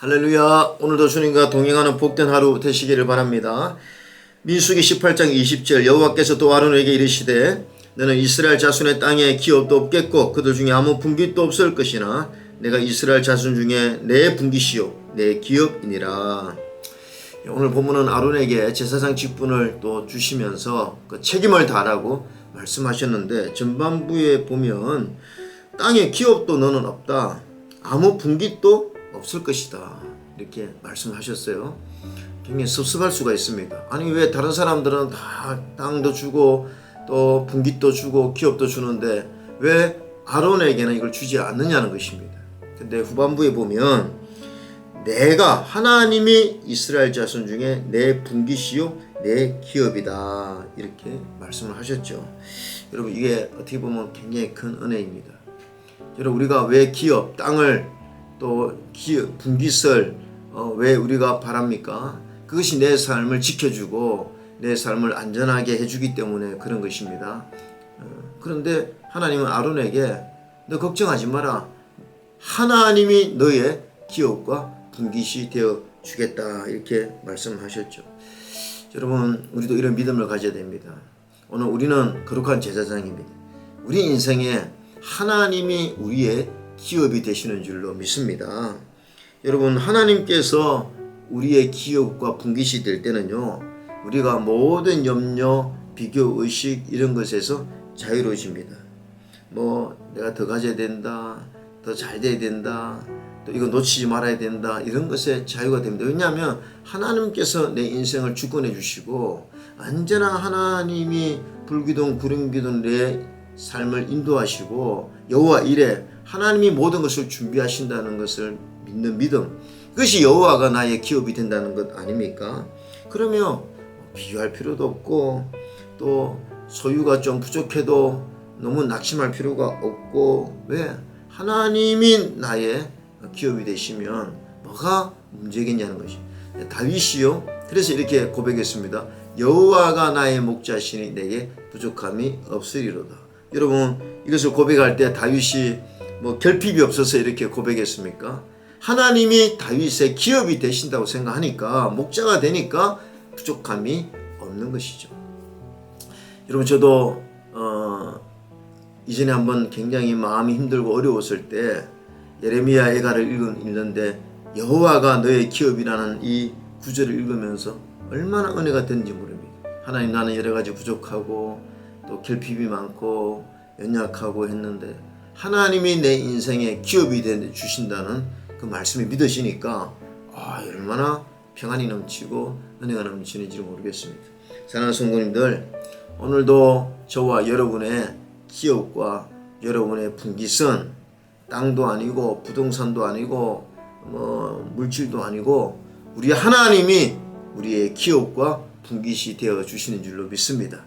할렐루야. 오늘도 주님과 동행하는 복된 하루 되시기를 바랍니다. 민수기 18장 20절 여호와께서 또 아론에게 이르시되 너는 이스라엘 자손의 땅에 기업도 없겠고 그들 중에 아무 분깃도 없을 것이나 내가 이스라엘 자손 중에 내 분깃이요 내 기업이니라. 오늘 본문은 아론에게 제사장 직분을 또 주시면서 그 책임을 다하라고 말씀하셨는데 전반부에 보면 땅에 기업도 너는 없다. 아무 분깃도 없을 것이다. 이렇게 말씀하셨어요. 굉장히 섭섭할 수가 있습니다. 아니 왜 다른 사람들은 다 땅도 주고 또 분깃도 주고 기업도 주는데 왜 아론에게는 이걸 주지 않느냐는 것입니다. 근데 후반부에 보면 내가 하나님이 이스라엘 자손 중에 내 분깃이요 내 기업이다 이렇게 말씀을 하셨죠. 여러분 이게 어떻게 보면 굉장히 큰 은혜입니다. 여러분 우리가 왜 기업 땅을 또 기업 분깃을 어, 왜 우리가 바랍니까? 그것이 내 삶을 지켜주고 내 삶을 안전하게 해주기 때문에 그런 것입니다. 어, 그런데 하나님은 아론에게 너 걱정하지 마라. 하나님이 너의 기업과 분깃이 되어 주겠다 이렇게 말씀하셨죠. 여러분 우리도 이런 믿음을 가져야 됩니다. 오늘 우리는 거룩한 제사장입니다. 우리 인생에 하나님이 우리의 기업이 되시는 줄로 믿습니다. 여러분 하나님께서 우리의 기업과 분깃이 될 때는요. 우리가 모든 염려, 비교, 의식 이런 것에서 자유로워집니다. 뭐 내가 더 가져야 된다. 더 잘 돼야 된다. 또 이거 놓치지 말아야 된다. 이런 것에 자유가 됩니다. 왜냐하면 하나님께서 내 인생을 주권해 주시고 언제나 하나님이 불기둥 구름기둥 내 삶을 인도하시고 여호와 이래 하나님이 모든 것을 준비하신다는 것을 믿는 믿음. 그것이 여호와가 나의 기업이 된다는 것 아닙니까? 그러면 비교할 필요도 없고 또 소유가 좀 부족해도 너무 낙심할 필요가 없고 왜 하나님이 나의 기업이 되시면 뭐가 문제겠냐는 것이 다윗이요 그래서 이렇게 고백했습니다 여호와가 나의 목자시니 내게 부족함이 없으리로다 여러분 이것을 고백할 때 다윗이 뭐 결핍이 없어서 이렇게 고백했습니까 하나님이 다윗의 기업이 되신다고 생각하니까 목자가 되니까 부족함이 없는 것이죠 여러분 저도 어, 이전에 한번 굉장히 마음이 힘들고 어려웠을 때 예레미야 애가를 읽은, 읽는데 여호와가 너의 기업이라는 이 구절을 읽으면서 얼마나 은혜가 됐는지 모릅니다. 하나님 나는 여러 가지 부족하고 또 결핍이 많고 연약하고 했는데 하나님이 내 인생에 기업이 되 주신다는 그 말씀이 믿어지니까 아, 얼마나 평안이 넘치고 은혜가 넘치는지 모르겠습니다. 사랑하는 성도님들 오늘도 저와 여러분의 기업과 여러분의 분깃은 땅도 아니고 부동산도 아니고 뭐 물질도 아니고 우리 하나님이 우리의 기업과 분깃이 되어 주시는 줄로 믿습니다.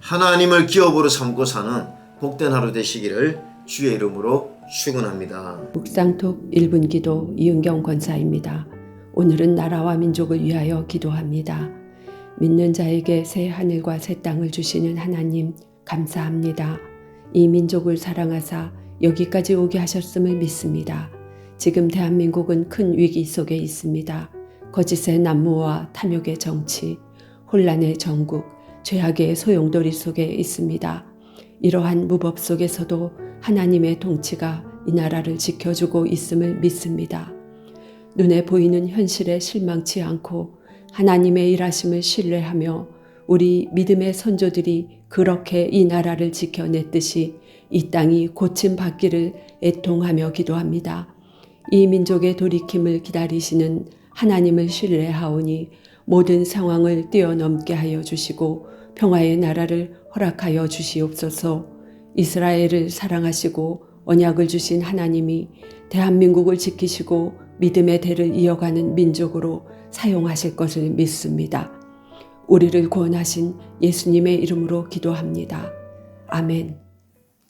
하나님을 기업으로 삼고 사는 복된 하루 되시기를 주의 이름으로 축원합니다. 묵상톡 1분 기도 이은경 권사입니다. 오늘은 나라와 민족을 위하여 기도합니다. 믿는 자에게 새 하늘과 새 땅을 주시는 하나님 감사합니다. 이 민족을 사랑하사 여기까지 오게 하셨음을 믿습니다. 지금 대한민국은 큰 위기 속에 있습니다. 거짓의 난무와 탐욕의 정치, 혼란의 전국, 죄악의 소용돌이 속에 있습니다. 이러한 무법 속에서도 하나님의 통치가 이 나라를 지켜주고 있음을 믿습니다. 눈에 보이는 현실에 실망치 않고 하나님의 일하심을 신뢰하며 우리 믿음의 선조들이 그렇게 이 나라를 지켜냈듯이 이 땅이 고침 받기를 애통하며 기도합니다. 이 민족의 돌이킴을 기다리시는 하나님을 신뢰하오니 모든 상황을 뛰어넘게 하여 주시고 평화의 나라를 허락하여 주시옵소서. 이스라엘을 사랑하시고 언약을 주신 하나님이 대한민국을 지키시고 믿음의 대를 이어가는 민족으로 사용하실 것을 믿습니다. 우리를 구원하신 예수님의 이름으로 기도합니다. 아멘.